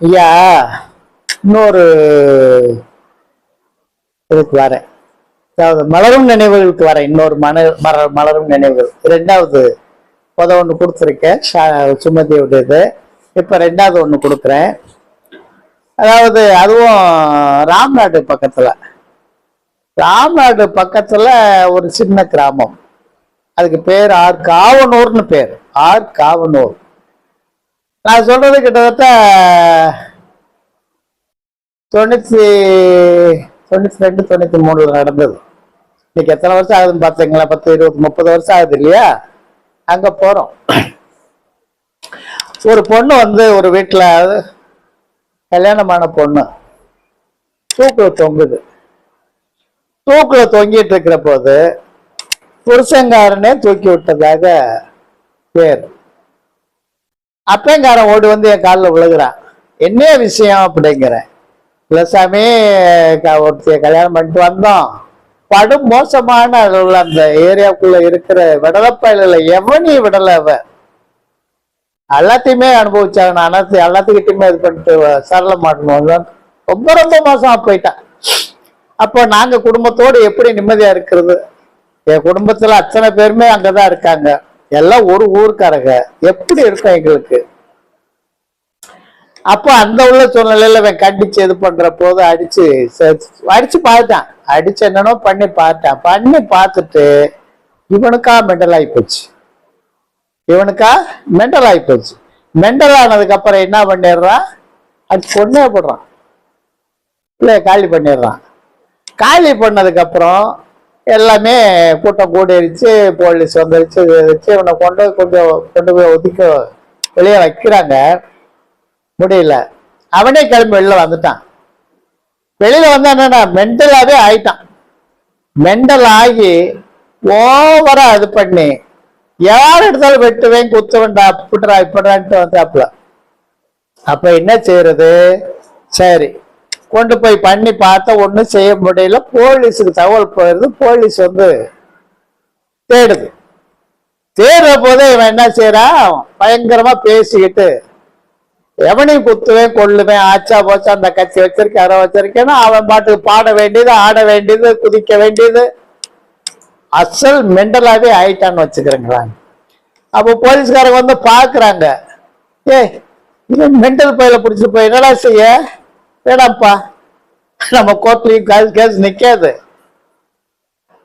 ஐயா இன்னொரு இதுக்கு வரேன். அதாவது மலரும் நினைவுகளுக்கு வரேன். இன்னொரு மன மர மலரும் நினைவுகள். ரெண்டாவது முத ஒன்று கொடுத்துருக்கேன். ஷா- சுமதியுடையது. இப்போ ரெண்டாவது ஒன்று கொடுக்குறேன். அதாவது அதுவும் ராம்நாடு பக்கத்தில். ராம்நாடு பக்கத்தில் ஒரு சின்ன கிராமம். அதுக்கு பேர் ஆர் காவனூர்னு பேர். ஆர் காவனூர். நான் சொல்றது கிட்டத்தட்ட தொண்ணூத்தி தொண்ணூத்தி ரெண்டு தொண்ணூத்தி மூணுல நடந்தது. இன்னைக்கு எத்தனை வருஷம் ஆகுதுன்னு பார்த்தீங்களா பத்து இருபது முப்பது வருஷம் ஆகுது இல்லையா? அங்க போறோம். ஒரு பொண்ணு வந்து ஒரு வீட்டுல கல்யாணமான பொண்ணு. தூக்குல தொங்குது. தூக்குல தொங்கிட்டு இருக்கிற போது புருஷங்காரனே தூக்கி விட்டதாக பேர். அப்பங்காரன் ஓடி வந்து என் காலில் விழுகிறான். என்ன விஷயம் அப்படிங்கிறேன் இல்லை சாமி க- கல்யாணம் பண்ணிட்டு வந்தோம். படும் மோசமான அளவுல அந்த ஏரியாவுக்குள்ள இருக்கிற விடலப்பயில எவனி விடல அவ. எல்லாத்தையுமே அனுபவிச்சாங்க. நான் எல்லாத்தையும் எல்லாத்துக்கிட்டையுமே இது பண்ணிட்டு சரள மாட்டணும் ரொம்ப ரொம்ப மோசமா போயிட்டான். அப்போ நாங்க குடும்பத்தோடு எப்படி நிம்மதியா இருக்கிறது? என் குடும்பத்துல அத்தனை பேருமே அங்கதான் இருக்காங்க. எல்லாம் ஒரு ஊருக்காரங்க. எப்படி இருக்கும் எங்களுக்கு? அப்போ அந்த உள்ள சூழ்நிலையில அவன் கண்டிச்சு இது பண்ற போது அடிச்சு அடிச்சு பார்த்தான். அடிச்சு என்னன்னோ பண்ணி பார்த்தான். பண்ணி பார்த்துட்டு இவனுக்கா மெண்டல் ஆகி போச்சு. இவனுக்கா மெண்டல் ஆகி போச்சு. மெண்டல் ஆனதுக்கு அப்புறம் என்ன பண்ணிடுறான்? அது பொண்ணே போடுறான். இல்லை காலி பண்ணிடுறான். காலி பண்ணதுக்கு அப்புறம் எல்லாமே கூட்டம் கூடிருச்சு போலீஸ் வந்துருச்சு இது வச்சு இவனை கொண்டு போய் கொஞ்சம் கொண்டு போய் ஒதுக்க வெளியே வைக்கிறாங்க. முடியல. அவனே கிளம்பி வெளியில் வந்துட்டான். வெளியில் வந்தா என்னன்னா மென்டலாகவே ஆயிட்டான். மெண்டல் ஆகி ஓவரா இது பண்ணி யார் எடுத்தாலும் வெட்டுவேன் குத்துவேன்டா அப்படிடா இப்படான்ட்டு வந்தாப்புல. அப்ப என்ன செய்யறது? சரி. கொண்டு போய் பண்ணி பார்த்தா ஒன்றும் செய்ய முடியல. போலீஸுக்கு தகவல் போயிருது போலீஸ் வந்து தேடுது. தேடுற போதே இவன் என்ன செய்யறான் பயங்கரமா பேசிக்கிட்டு எவனையும் குத்துவேன் கொள்ளுவேன் ஆச்சா போச்சா அந்த கட்சி வச்சிருக்கேன் அதை வச்சிருக்கேன்னா அவன் பாட்டுக்கு பாட வேண்டியது ஆட வேண்டியது குதிக்க வேண்டியது. அசல் மெண்டலாவே ஆயிட்டான்னு வச்சுக்கிறேங்கிறாங்க. அப்போ போலீஸ்காரங்க வந்து பாக்குறாங்க ஏய் இவன் மெண்டல் பயில பிடிச்சிட்டு போய் என்னடா செய்ய? ஏடாப்பா நம்ம கோர்ட்லையும் காசு கேஸ் நிக்காது.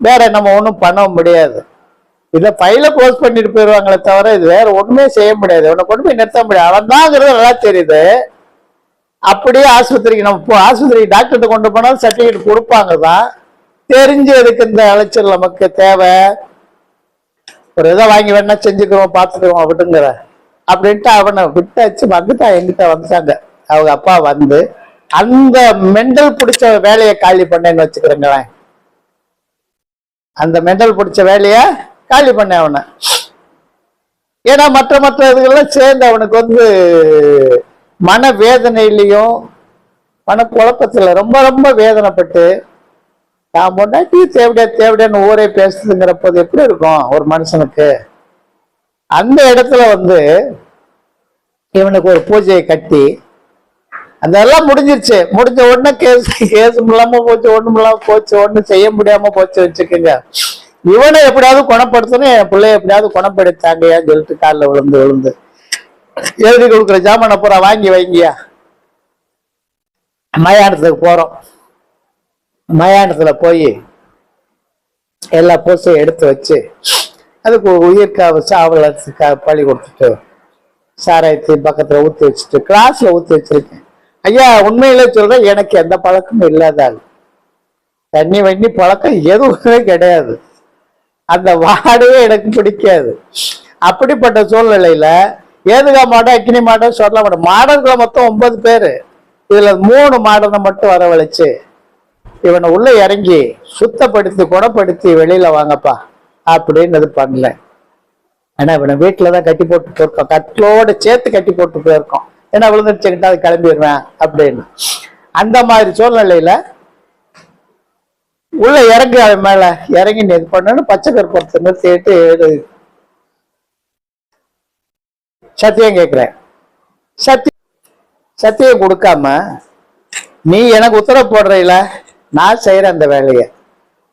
வேற நம்ம ஒன்றும் பண்ண முடியாது. இதை ஃபைலை க்ளோஸ் பண்ணிட்டு போயிடுவாங்களே தவிர இது வேற ஒண்ணுமே செய்ய முடியாது. உன்னை கொண்டு போய் நிறுத்த முடியாது. அவன்தாங்கிறது நல்லா தெரியுது. அப்படியே ஆஸ்பத்திரிக்கு நம்ம போ ஆஸ்பத்திரிக்கு டாக்டர்கிட்ட கொண்டு போனாலும் சர்டிஃபிகேட் கொடுப்பாங்க தான் தெரிஞ்சு எதுக்கு இந்த அலைச்சல் நமக்கு தேவை? ஒரு இதை வாங்கி வேணா செஞ்சுக்கிறோம் பார்த்துக்கிறோம் அப்படிங்கிற. அப்படின்ட்டு அவனை விட்டாச்சு. வந்துட்டான் எங்கிட்ட வந்துட்டாங்க. அவங்க அப்பா வந்து அந்த மெண்டல் பிடிச்ச வேலையை காலி பண்ணேன்னு வச்சுக்கிறேங்களேன். அந்த மெண்டல் பிடிச்ச வேலைய காலி பண்ண அவனை. ஏன்னா மற்ற மற்ற இதுகள்லாம் சேர்ந்து அவனுக்கு வந்து மன வேதனையிலையும் மன ரொம்ப ரொம்ப வேதனைப்பட்டு நான் பொண்டாட்டி தேவையா தேவையான்னு ஊரே பேசுதுங்கிற போது எப்படி இருக்கும் ஒரு மனுஷனுக்கு? அந்த இடத்துல வந்து இவனுக்கு ஒரு பூஜையை கட்டி அதெல்லாம் முடிஞ்சிருச்சு. முடிஞ்ச உடனே கேஸ் கேஸ் இல்லாம போச்சு ஒண்ணும் இல்லாம போச்சு ஒண்ணும் செய்ய முடியாம போச்சு வச்சுக்கோங்க. இவனை எப்படியாவது குணப்படுத்தணும் என் பிள்ளைய எப்படியாவது குணப்படுத்தாங்கயான்னு சொல்லிட்டு காலில் விழுந்து விழுந்து. எழுதி கொடுக்குற ஜாமானை பூரா வாங்கி வைங்கயா மயானத்துக்கு போறோம். மயானத்துல போய் எல்லா பூசையும் எடுத்து வச்சு அதுக்கு ஒரு உயிர்க்காவ சாவல பழி கொடுத்துட்டு சாராயத்தையும் பக்கத்துல ஊத்தி வச்சுட்டு கிளாஸ்ல ஊத்தி வச்சிருக்கேன். ஐயா உண்மையிலே சொல்றேன் எனக்கு எந்த பழக்கமும் இல்லாதாள் தண்ணி வண்ணி பழக்கம் எதுவுமே கிடையாது. அந்த வாடையே எனக்கு பிடிக்காது. அப்படிப்பட்ட சூழ்நிலையில ஏதுகா மாடம் அக்னி மாடம் சொல்ல மாட்டோம் மாடர்களை மொத்தம் ஒன்பது பேரு. இதுல மூணு மாடனை மட்டும் வரவழைச்சு இவனை உள்ள இறங்கி சுத்தப்படுத்தி குணப்படுத்தி வெளியில வாங்கப்பா அப்படின்னு இது பண்ணல. ஆனா இவனை வீட்டுலதான் கட்டி போட்டு போயிருக்கோம். கட்டிலோட சேர்த்து கட்டி போட்டு போயிருக்கோம். ஏன்னா விழுந்துருச்சுக்கிட்டா அது கிளம்பிடுவேன் அப்படின்னு. அந்த மாதிரி சூழ்நிலையில உள்ள இறங்கு அது மேல இறங்கி நீ இது பண்ணு பச்சை கருப்பத்தை நிறுத்திட்டு சத்தியம் கேட்கிறேன். சத்திய சத்தியம் கொடுக்காம நீ எனக்கு உத்தரவு போடுறீல நான் செய்யறேன் அந்த வேலையை.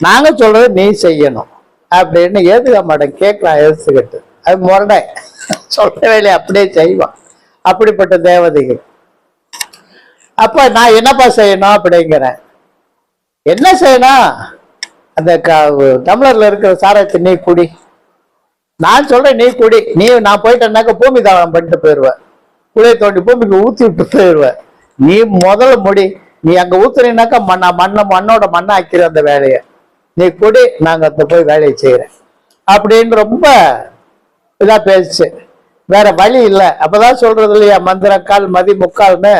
நாங்க சொல்றது நீ செய்யணும் அப்படின்னு ஏத்துக்க மாட்டேன் கேட்கலாம் எடுத்துக்கிட்டு அது முரடை. சொல்ற வேலையை அப்படியே செய்வான். அப்படிப்பட்ட தேவதைகள். அப்ப நான் என்னப்பா செய்யணும் அப்படிங்கிறேன். என்ன செய்யணும்? அந்த க- டம்ளர்ல இருக்கிற சாராயத்தை நீ குடி. நான் சொல்றேன் நீ குடி. நீ நான் போயிட்டேன்னாக்க பூமி தானம் பண்ணிட்டு போயிடுவேன் குளியை தோண்டி பூமிக்கு ஊத்தி விட்டு போயிடுவேன் நீ முதல்ல முடி. நீ அங்க ஊத்துறீனாக்கா மண்ணா மண்ணை மண்ணோட மண்ணை ஆக்கிற அந்த வேலையை. நீ குடி நாங்க அந்த போய் வேலையை செய்யறேன். அப்படின்னு ரொம்ப இதா பேசுச்சு. வேற வழி இல்லை. அப்பதான் சொல்றது இல்லையா? மந்திரக்கால் மதி முக்கால்னு.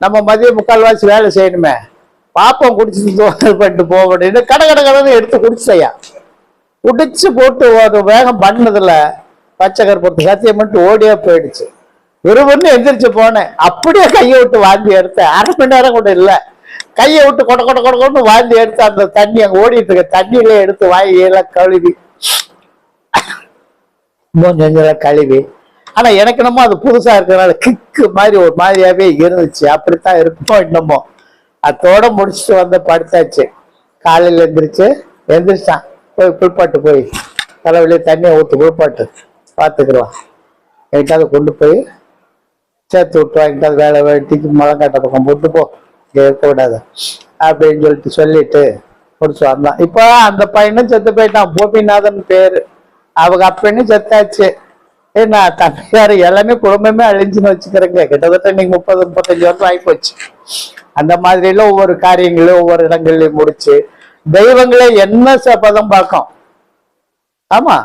நம்ம மதிய முக்கால்வாசி வேலை செய்யணுமே. பாப்பம் குடிச்சு பண்ணிட்டு போக அப்படின்னு கட கடை கடை எடுத்து குடிச்சையா? குடிச்சு போட்டு ஒரு வேகம் பண்ணதுல பச்சை கருப்பத்து சத்தியம் பண்ணிட்டு ஓடியே போயிடுச்சு. விறுவிறுன்னு எந்திரிச்சு போனேன். அப்படியே கையை விட்டு வாந்தி எடுத்தேன். அரை மணி நேரம் கூட இல்லை. கையை விட்டு கொட கொட கொட கொண்டு வாந்தி எடுத்து அந்த தண்ணி அங்கே ஓடிட்டு இருக்க. தண்ணியிலே எடுத்து வாயெல்லாம் கழுவி. மூஞ்செல்லாம் கழுவி. ஆனா எனக்கு என்னமோ அது புதுசா இருக்கிறனால கிக்கு மாதிரி ஒரு மாதிரியாவே இருந்துச்சு. அப்படித்தான் இருக்குமோ என்னமோ அதோட முடிச்சுட்டு வந்து படுத்தாச்சு. காலையில எந்திரிச்சு எந்திரிச்சான். போய் குளிப்பாட்டு போய். தலைவலியே தண்ணியை ஊற்று குளிப்பாட்டு. பார்த்துக்கலாம் எங்கிட்டாவது கொண்டு போய் சேர்த்து விட்டு வாங்கிட்டாது வேலை வெட்டிக்கு முழங்காட்ட பக்கம் போட்டு போ. இங்கே இருக்க அப்படின்னு சொல்லிட்டு சொல்லிட்டு முடிச்சு வந்தான். இப்போ அந்த பையனும் செத்து போயிட்டான். பூமிநாதன் பேர். அவங்க அப்பனும் செத்தாச்சு. ஏன்னா தம்பியார் எல்லாமே குடும்பமே அழிஞ்சுன்னு வச்சுக்கிறேங்க. கிட்டத்தட்ட நீங்க முப்பது முப்பத்தஞ்சு வருஷம் ஆகி போச்சு அந்த மாதிரிலாம் ஒவ்வொரு காரியங்களையும் ஒவ்வொரு இடங்கள்லயும் முடிச்சு தெய்வங்களே என்ன பதம் பார்க்கும்? ஆமா.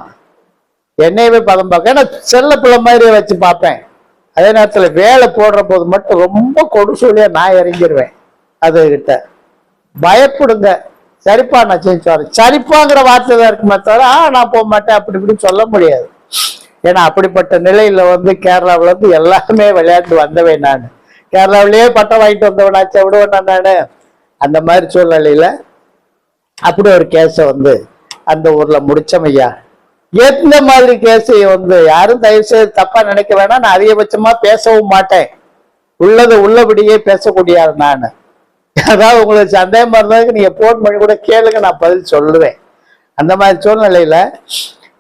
என்னையவே பதம் பார்க்க ஏன்னா செல்ல பிள்ளை மாதிரியே வச்சு பார்ப்பேன். அதே நேரத்துல வேலை போடுற போது மட்டும் ரொம்ப கொடுசூலியா நான் இறங்கிடுவேன் அதுகிட்ட பயப்படுங்க. சரிப்பா நான் செஞ்சு வரேன். சரிப்பாங்கிற வார்த்தை தான் இருக்குமே தவிர ஆ நான் போக மாட்டேன். அப்படி இப்படின்னு சொல்ல முடியாது. ஏன்னா அப்படிப்பட்ட நிலையில வந்து கேரளாவிலேருந்து எல்லாமே விளையாண்டு விளையாட்டு வந்தவன் நான். கேரளாவிலேயே பட்டம் வாங்கிட்டு வந்தவனாச்சே விடுவேன் நானு. அந்த மாதிரி சூழ்நிலையில அப்படி ஒரு கேஸை வந்து அந்த ஊர்ல முடிச்சமையா. எந்த மாதிரி கேஸ் வந்து யாரும் தயவு செய்து தப்பா நினைக்க வேணாம். நான் அதிகபட்சமா பேசவும் மாட்டேன். உள்ளது உள்ளபடியே பேசக்கூடிய நான். அதாவது உங்களுக்கு சந்தேகமா இருந்தாலும் நீங்க போன் பண்ணி கூட கேளுங்க நான் பதில் சொல்லுவேன். அந்த மாதிரி சூழ்நிலையில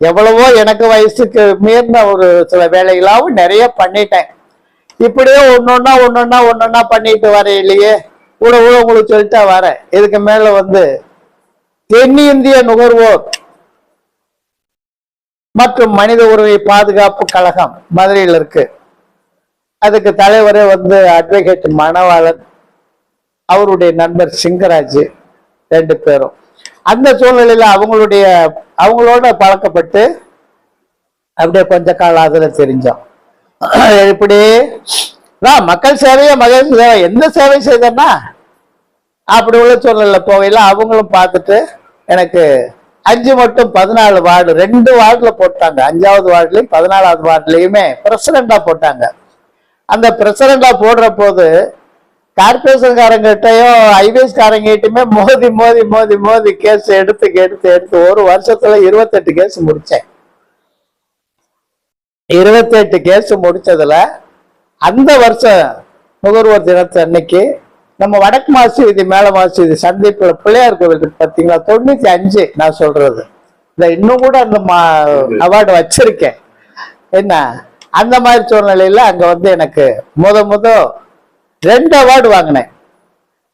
எவ்வளவோ எனக்கு வயசுக்கு மீறின ஒரு சில வேலைகளாவும் நிறைய பண்ணிட்டேன். இப்படியே ஒன்னொன்னா ஒன்னொன்னா ஒன்னொன்னா பண்ணிட்டு வரையிலேயே கூட கூட உங்களுக்கு சொல்லிட்டா வரேன். இதுக்கு மேல வந்து தென்னிந்திய நுகர்வோர் மற்றும் மனித உரிமை பாதுகாப்பு கழகம் மதுரையில் இருக்கு. அதுக்கு தலைவரே வந்து அட்வொகேட் மணவாளன் அவருடைய நண்பர் சிங்கராஜ் ரெண்டு பேரும். அந்த சூழ்நிலையில் அவங்களுடைய அவங்களோட பழக்கப்பட்டு அப்படியே கொஞ்ச காலம் தெரிஞ்சோம். இப்படி நான் மக்கள் சேவையை மகேஷ் சேவை எந்த சேவை செய்தேன்னா அப்படி உள்ள சூழ்நிலை போகையில் அவங்களும் பார்த்துட்டு எனக்கு அஞ்சு மட்டும் பதினாலு வார்டு ரெண்டு வார்டில் போட்டாங்க. அஞ்சாவது வார்டுலையும் பதினாலாவது வார்டுலையுமே பிரசிடண்டாக போட்டாங்க. அந்த பிரசிடண்டாக போடுற போது கார்பரேஷன்காரங்கிட்டையும் ஐபிஎஸ் காரங்கிட்டயுமே மோதி மோதி மோதி மோதி கேஸ் எடுத்து எடுத்து எடுத்து ஒரு வருஷத்துல இருபத்தெட்டு கேஸ் முடிச்சேன். இருபத்தெட்டு கேஸ் முடிச்சதுல அந்த வருஷம் நுகர்வோர் தினத்து அன்னைக்கு நம்ம வடக்கு மாசி மேல மாசி சந்திப்புல பிள்ளையார் கோவில் இருக்கு பாத்தீங்களா? தொண்ணூத்தி அஞ்சு நான் சொல்றது. இந்த இன்னும் கூட அந்த அவார்டு வச்சிருக்கேன். என்ன? அந்த மாதிரி சூழ்நிலையில அங்க வந்து எனக்கு முத முத ரெண்டு அவார்டு வாங்கினேன்.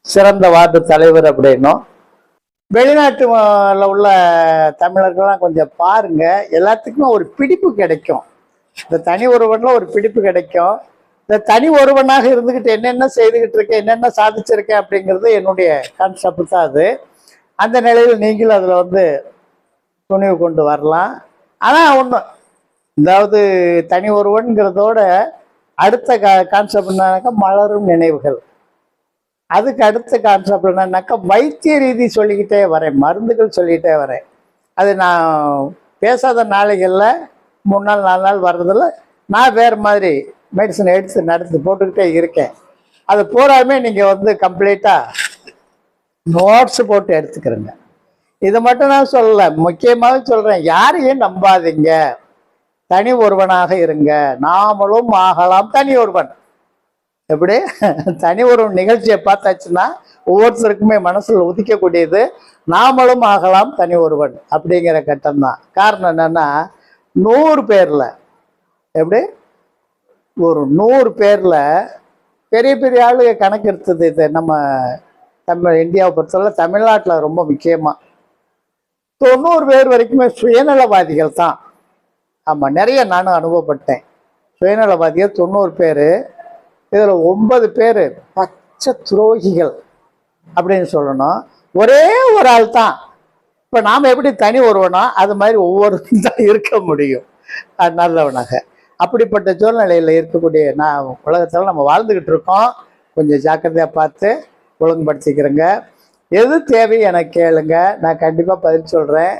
சிறந்த வார்டு தலைவர் அப்படின்னும். வெளிநாட்டுல உள்ள தமிழர்கள்லாம் கொஞ்சம் பாருங்க. எல்லாத்துக்குமே ஒரு பிடிப்பு கிடைக்கும். இந்த தனி ஒருவன்ல ஒரு பிடிப்பு கிடைக்கும். இந்த தனி ஒருவனாக இருந்துக்கிட்டு என்னென்ன செய்துக்கிட்டு இருக்கேன் என்னென்ன சாதிச்சிருக்கேன் அப்படிங்கிறது என்னுடைய கான்செப்ட் தான் அது. அந்த நிலையில் நீங்களும் அதில் வந்து துணிவு கொண்டு வரலாம். ஆனால் ஒன்று அதாவது தனி ஒருவன்கிறதோட அடுத்த கா கான்செப்ட் என்னன்னாக்கா மலரும் நினைவுகள். அதுக்கு அடுத்த கான்செப்ட் என்னன்னாக்கா வைத்திய ரீதி சொல்லிக்கிட்டே வரேன் மருந்துகள் சொல்லிக்கிட்டே வரேன். அது நான் பேசாத நாளைகளில் மூணு நாள் நாலு நாள் வர்றதில் நான் வேறு மாதிரி மெடிசன் எடுத்து நடத்து போட்டுக்கிட்டே இருக்கேன். அது பூராமே நீங்கள் வந்து கம்ப்ளீட்டாக நோட்ஸ் போட்டு எடுத்துக்கிறேங்க. இதை மட்டும் நான் சொல்லலை முக்கியமாக சொல்கிறேன் யாரையும் நம்பாதீங்க. தனி ஒருவனாக இருங்க. நாமளும் ஆகலாம் தனி ஒருவன். எப்படி? தனி ஒரு நிகழ்ச்சியை பார்த்தாச்சுன்னா ஒவ்வொருத்தருக்குமே மனசில் உதிக்கக்கூடியது நாமளும் ஆகலாம் தனி ஒருவன் அப்படிங்கிற கட்டம்தான். காரணம் என்னன்னா நூறு பேரில் எப்படி? ஒரு நூறு பேரில் பெரிய பெரிய ஆளுக கணக்கு எடுத்தது இது நம்ம தமிழ் இந்தியாவை பொறுத்தவரை தமிழ்நாட்டில் ரொம்ப முக்கியமாக தொண்ணூறு பேர் வரைக்குமே சுயநலவாதிகள் தான். ஆமாம் நிறைய நானும் அனுபவப்பட்டேன். சுயநலவாதியாக தொண்ணூறு பேர் இதில் ஒன்பது பேர் பச்சை துரோகிகள் அப்படின்னு சொல்லணும். ஒரே ஒரு ஆள் தான். இப்போ நாம் எப்படி தனி ஒருவனோ அது மாதிரி ஒவ்வொருத்தரும் தான் இருக்க முடியும். நல்லவனாக. அப்படிப்பட்ட சூழ்நிலையில் இருக்கக்கூடிய நான் உலகத்தில் நம்ம வாழ்ந்துக்கிட்டு இருக்கோம். கொஞ்சம் ஜாக்கிரதையாக பார்த்து ஒழுங்குபடுத்திக்கிறேங்க. எது தேவை எனக்கு கேளுங்க. நான் கண்டிப்பாக பதில் சொல்கிறேன்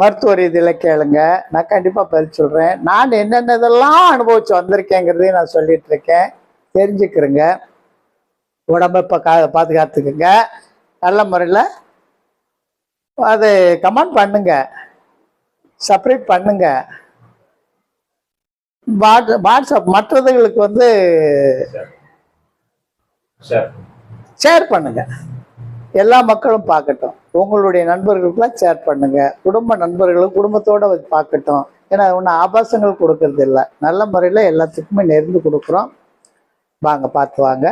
மருத்துவ ரீதியில் கேளுங்க. நான் கண்டிப்பாக பதில் சொல்கிறேன் நான் என்னென்னதெல்லாம் அனுபவிச்சு வந்திருக்கேங்கிறதையும் நான் சொல்லிட்டு இருக்கேன் தெரிஞ்சுக்கிறேங்க. உடம்ப இப்போ கா பாதுகாத்துக்குங்க. நல்ல முறையில் அது கமெண்ட் பண்ணுங்க. சப்ரேட் பண்ணுங்க. வாட் வாட்ஸ்அப் மற்றதுகளுக்கு வந்து ஷேர் பண்ணுங்க. எல்லா மக்களும் பார்க்கட்டும். உங்களுடைய நண்பர்களுக்கெல்லாம் ஷேர் பண்ணுங்க. குடும்ப நண்பர்களும் குடும்பத்தோட பார்க்கட்டும். ஏன்னா ஒன்றும் ஆபாசங்கள் கொடுக்கறது இல்லை நல்ல முறையில் எல்லாத்துக்குமே நெருந்து கொடுக்குறோம். வாங்க பார்த்து வாங்க.